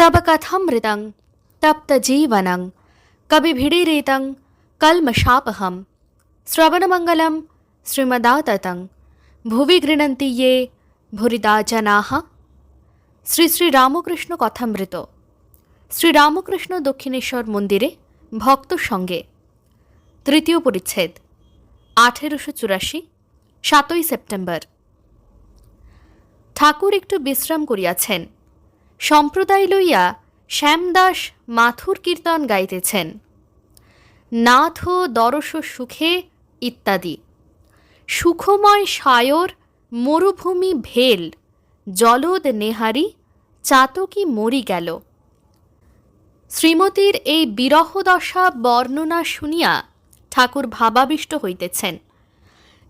तब कथमृतं तप्तजीवनं कविभिडिरेतं कल्मषापहं श्रवणमङ्गलं श्रीमदाततं ভুবি গৃণন্তি ইয়ে ভুরিদা জনাহা শ্রী শ্রী রামকৃষ্ণ কথামৃত শ্রী রামকৃষ্ণ দক্ষিণেশ্বর মন্দিরে ভক্ত সঙ্গে তৃতীয় পরিচ্ছেদ আঠেরোশো চুরাশি সাতই সেপ্টেম্বর ঠাকুর একটু বিশ্রাম করিয়াছেন সম্প্রদায় লইয়া শ্যামদাস মাথুর কীর্তন গাইতেছেন। নাথ দরস সুখে ইত্যাদি। সুখময় সায়র মরুভূমি ভেল, জলদ নেহারি, চাতকি মরি গেল। শ্রীমতীর এই বিরহদশা বর্ণনা শুনিয়া ঠাকুর ভাবাবিষ্ট হইতেছেন।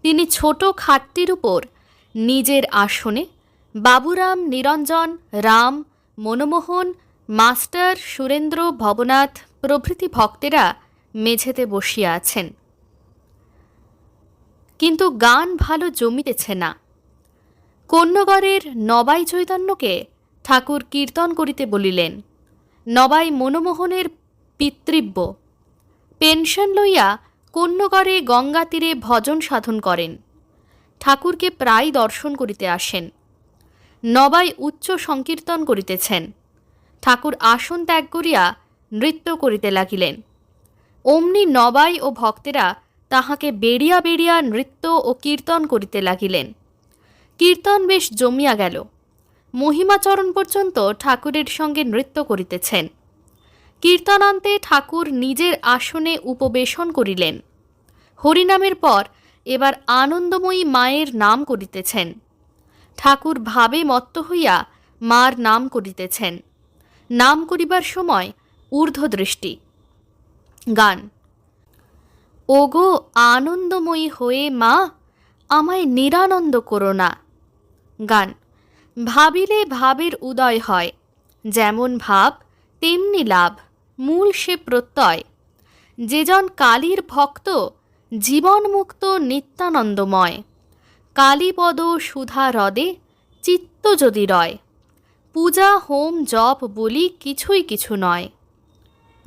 তিনি ছোট খাটটির উপর নিজের আসনে বাবুরাম, নিরঞ্জন, রাম মনমোহন, মাস্টার সুরেন্দ্র ভবনাথ প্রভৃতি ভক্তেরা মেঝেতে বসিয়া আছেন। কিন্তু গান ভালো জমিতেছে না। কন্যগড়ের নবাই চৈতন্যকে ঠাকুর কীর্তন করিতে বলিলেন, নবাই মনমোহনের পিতৃব্য। পেনশন লইয়া কন্যগড়ে গঙ্গা তীরে ভজন সাধন করেন। ঠাকুরকে প্রায় দর্শন করিতে আসেন। নবাই উচ্চ সংকীর্তন করিতেছেন। ঠাকুর আসন ত্যাগ করিয়া নৃত্য করিতে লাগিলেন। অমনি নবাই ও ভক্তেরা তাহাকে বেড়িয়া বেড়িয়া নৃত্য ও কীর্তন করিতে লাগিলেন। কীর্তন বেশ জমিয়া গেল। মহিমাচরণ পর্যন্ত ঠাকুরের সঙ্গে নৃত্য করিতেছেন। কীর্তনান্তে ঠাকুর নিজের আসনে উপবেশন করিলেন। হরিনামের পর এবার আনন্দময়ী মায়ের নাম করিতেছেন। ঠাকুর ভাবে মত্ত হইয়া মার নাম করিতেছেন। নাম করিবার সময় ঊর্ধ্বদৃষ্টি। গান। ওগো আনন্দময়ী হয়ে মা, আমায় নিরানন্দ করো না। গান। ভাবিলে ভাবের উদয় হয়, যেমন ভাব তেমনি লাভ, মূল সে প্রত্যয়। যেজন কালীর ভক্ত, জীবনমুক্ত নিত্যানন্দময়। কালীপদ সুধা হ্রদে চিত্ত যদি রয়। পূজা, হোম, জপ, বলি কিছুই কিছু নয়।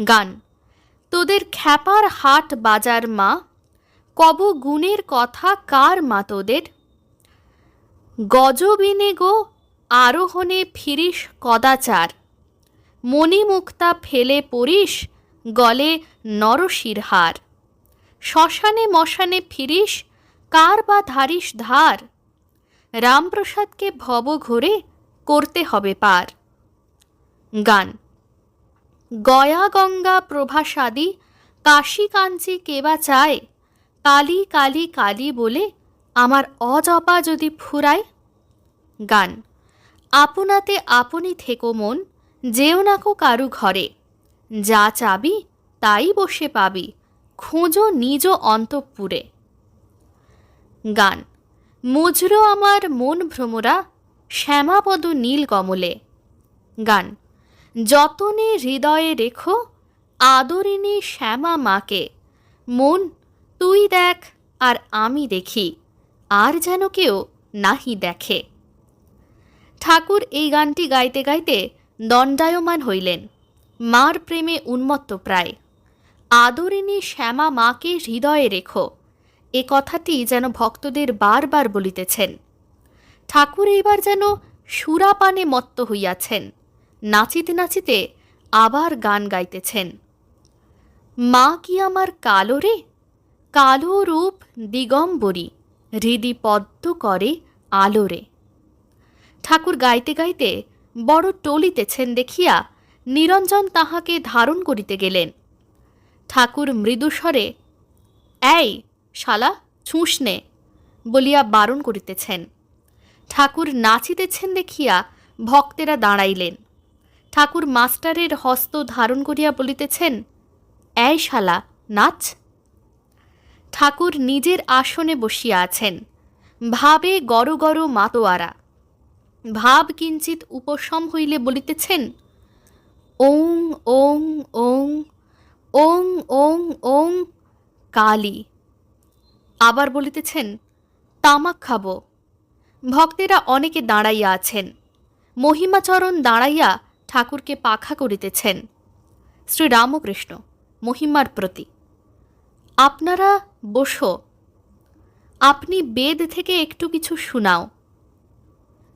গান, তোদের খ্যাপার হাট বাজার মা, কব গুণের কথা কার মা তোদের? গজবিনে গো, আরোহণে ফিরিস কদাচার। মণিমুক্তা ফেলে পড়িস, গলে নরশিরহার। শ্মশানে মশানে ফিরিস কার বা ধারিস ধার? রামপ্রসাদকে ভব ঘোরে করতে হবে পার। গান। গয়া গঙ্গা প্রভাসাদি কাশী কাঞ্চি কেবা চায়, কালী কালি কালি বলে আমার অজপা যদি ফুরায়। গান। আপনাতে আপনি থেকো মন, যেও নাকো কারু ঘরে। যা চাবি তাই বসে পাবি, খোঁজো নিজ অন্তঃপুরে। গান। মুজরো আমার মন ভ্রমরা, শ্যামাপদ নীল কমলে। গান। যতনে হৃদয়ে রেখো, আদরিণী শ্যামা মাকে। মন, তুই দেখ, আর আমি দেখি, আর যেন কেউ নাহি দেখে। ঠাকুর এই গানটি গাইতে গাইতে দণ্ডায়মান হইলেন, মার প্রেমে উন্মত্ত প্রায়। আদরিণী শ্যামা মাকে হৃদয়ে রেখো এ কথাটি যেন ভক্তদের বারবার বলিতেছেন। ঠাকুর এইবার যেন সুরাপানে মত্ত হইয়াছেন, নাচিতে নাচিতে আবার গান গাইতেছেন। মা কি আমার কালো রে? কালো রূপ দিগম্বরী, হৃদি পদ্ম করে আলোরে ঠাকুর গাইতে গাইতে বড় টলিতেছেন দেখিয়া নিরঞ্জন তাহাকে ধারণ করিতে গেলেন। ঠাকুর মৃদুস্বরে, এই শালা, ছুঁস নে, বলিয়া বারণ করিতেছেন। ঠাকুর নাচিতেছেন দেখিয়া ভক্তেরা দাঁড়াইলেন। ঠাকুর মাস্টারের হস্ত ধারণ করিয়া বলিতেছেন, এই শালা, নাচ। ঠাকুর নিজের আসনে বসিয়া আছেন। ভাবে গড় গড় মাতোয়ারা। ভাব কিঞ্চিত উপশম হইলে বলিতেছেন, ওং ওং ওং ওং ওং ওং, কালী। আবার বলিতেছেন, তামাক খাব। ভক্তেরা অনেকে দাঁড়াইয়া আছেন। মহিমাচরণ দাঁড়াইয়া ঠাকুরকে পাখা করিতেছেন। শ্রীরামকৃষ্ণ, মহিমার প্রতি। আপনারা বসো। আপনি বেদ থেকে একটু কিছু শুনাও।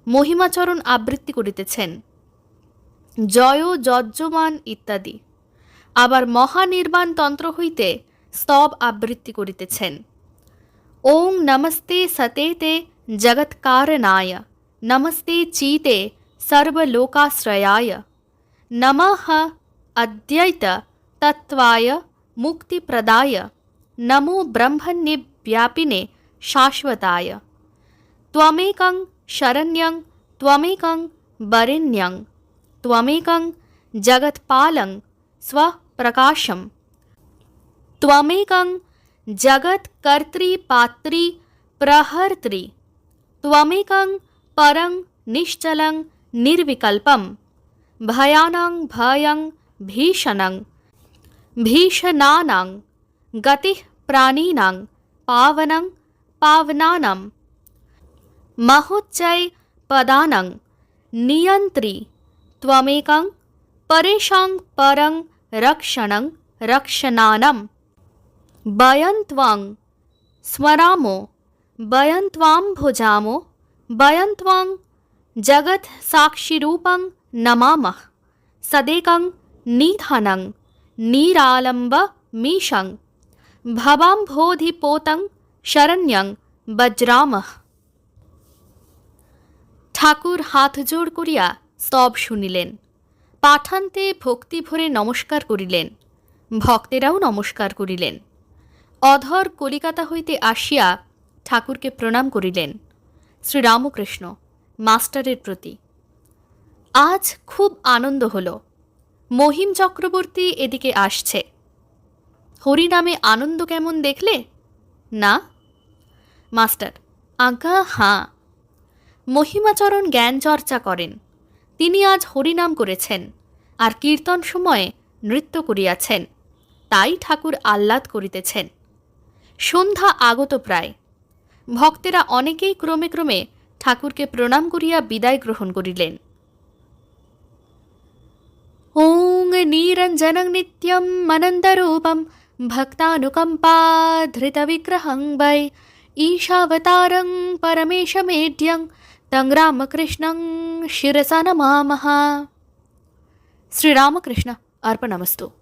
মহিমাচরণ আবৃত্তি করিতেছেন। জয়, যজ্জমান ইত্যাদি। আবার মহানির্বাণ তন্ত্র হইতে স্তব আবৃত্তি করিতেছেন। ઓમ નમસ્તે સતે તે જગત્કારનાય નમસ્તે ચીતે સર્વલોકાશ્રયાય નમઃ અદ્વૈત તત્વાય મુક્તિપ્રદાય નમો બ્રહ્મણ્યવ્યાપિને શાશ્વતાય ત્વમેકં શરણ્યં ત્વમેકં બરેણ્યં ત્વમેકં જગત્પાલં સ્વપ્રકાશમ ત્વમેકં स्वप्रकाशं त्वमेकं जगत्कर्त्री प्रहर्त्री, त्वमेकं परं निश्चलं निर्विकल्पं, भयानं भयं भीषणं, भीषणानां गतिः प्राणिनां पावनं पावनानां, महोच्चय पदानं नियन्त्री, त्वमेकं परेषां परं रक्षणं रक्षणानं বয়ন্ত্বং স্মরামো বয়ন্ত্বাম ভোজামো বয়ন্ত্বং জগৎ সাক্ষীরূপং নমামহ সদেকং নিধানং নিরালম্ব মিশং ভবাম্বোধিপোতং শরণ্যং বজ্রামহ ঠাকুর হাত জোড় করিয়া স্তব শুনিলেন পাঠান্তে ভক্তি ভরে নমস্কার করিলেন ভক্তেরাও নমস্কার করিলেন অধর কলিকাতা হইতে আসিয়া ঠাকুরকে প্রণাম করিলেন। শ্রীরামকৃষ্ণ, মাস্টারের প্রতি। আজ খুব আনন্দ হল। মহিম চক্রবর্তী এদিকে আসছে। হরিনামে আনন্দ কেমন দেখলে? না? মাস্টার, আজ্ঞা, হাঁ। মহিমাচরণ জ্ঞান চর্চা করেন। তিনি আজ হরিনাম করেছেন আর কীর্তন সময়ে নৃত্য করিয়াছেন। তাই ঠাকুর আহ্লাদ করিতেছেন। সন্ধ্যা আগত প্রায়। ভক্তেরা অনেকেই ক্রমে ক্রমে ঠাকুরকে প্রণাম করিয়া বিদায় গ্রহণ করিলেন। ওং নিরঞ্জন নিত্যম অনন্তরূপম ভক্তানুকম্পাধৃতবিগ্রহং বৈ ঈশাবতারং পরমেশমেঢ্যং তং রামকৃষ্ণং শিরসা নমামহ শ্রীরামকৃষ্ণ, অর্পণমস্তু।